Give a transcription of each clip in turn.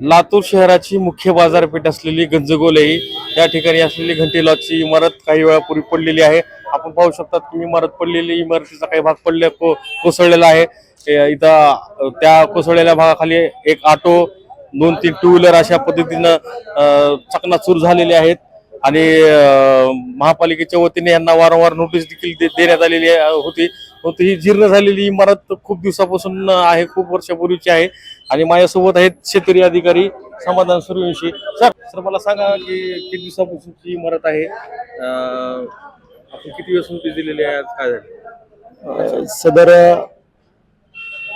लातूर शहराची मुख्य बाजारपेठ असलेली गंजगोले या ठिकाणी असलेली घंटी लॉजची इमारत काही वेळापूर्वी पडलेली आहे. आपण पाहू शकतात की इमारत पडलेली इमारतीचा काही भाग पडले को- कोसळलेला आहे. इथं त्या कोसळलेल्या भागाखाली एक ऑटो दोन तीन टू व्हीलर अशा पद्धतीनं चकनाचूर झालेले आहेत. आणि महापालिकेच्या वतीने यांना वारंवार नोटीस देखील दे- देण्यात आलेली आहे- होती. परंतु ही जीर्ण झालेली इमारत खूप दिवसापासून आहे खूप वर्षापूर्वीची आहे. आणि माझ्यासोबत आहेत क्षेत्रीय अधिकारी समाधान सूर्यवंशी. सर सर मला सांगा की किती दिवसापासूनची इमारत आहे? आपण किती दिवस नोटीस दिलेली आहे? काय झालं? सदर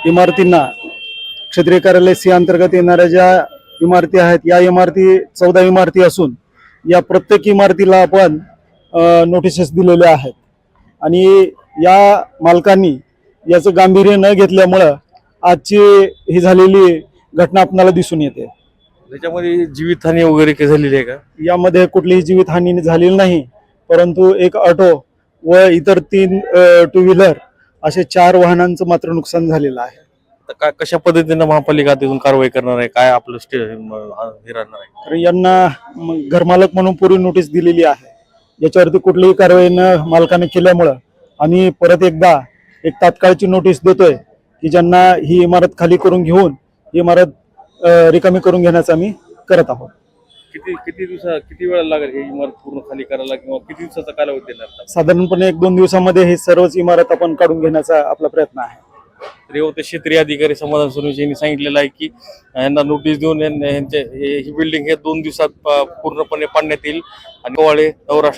इमारतींना क्षेत्रीय कार्यालय सी अंतर्गत येणाऱ्या ज्या इमारती आहेत या इमारती चौदा इमारती असून या प्रत्येक इमारतीला आपण नोटिसेस दिलेल्या आहेत. आणि या मालकांनी याचं गांभीर्य न घेतल्यामुळं आजची ही झालेली घटना आपणाला दिसून येते. त्याच्यामध्ये जीवितहानी वगैरे काही झालेली आहे का? यामध्ये कुठलीही जीवितहानी झालेली नाही परंतु एक ऑटो व इतर तीन टू व्हीलर असे चार वाहनांचं मात्र नुकसान झालेलं आहे. तर काय कशा पद्धतीनं महापालिका तिथून कारवाई करणार आहे? काय आपलं स्टे म- हे राहणार आहे? तर यांना म- घरमालक म्हणून पूर्वी नोटीस दिलेली आहे. याच्यावरती कुठलीही कारवाई न मालकाने केल्यामुळं आम्ही परत एकदा एक तात्काळची नोटीस देतोय की ज्यांना ही इमारत खाली करून घेऊन ही इमारत अ, रिकामी करून घेण्याचं आम्ही करत आहोत. किती किती दिवसा किती वेळा लागेल ही इमारत पूर्ण खाली करायला किंवा किती दिवसाचा कालावधी देणार? साधारणपणे एक दोन दिवसामध्ये ही सर्वच इमारत आपण काढून घेण्याचा आपला प्रयत्न आहे. रेवते क्षेत्रीय अधिकारी समाधान सुरेश यांनी सांगितलेलं आहे की यांना नोटीस देऊन यांचे ही बिल्डिंग हे दोन दिवसात पूर्णपणे पाडण्यात येईल. आणि कोवाळे नवराष्ट्र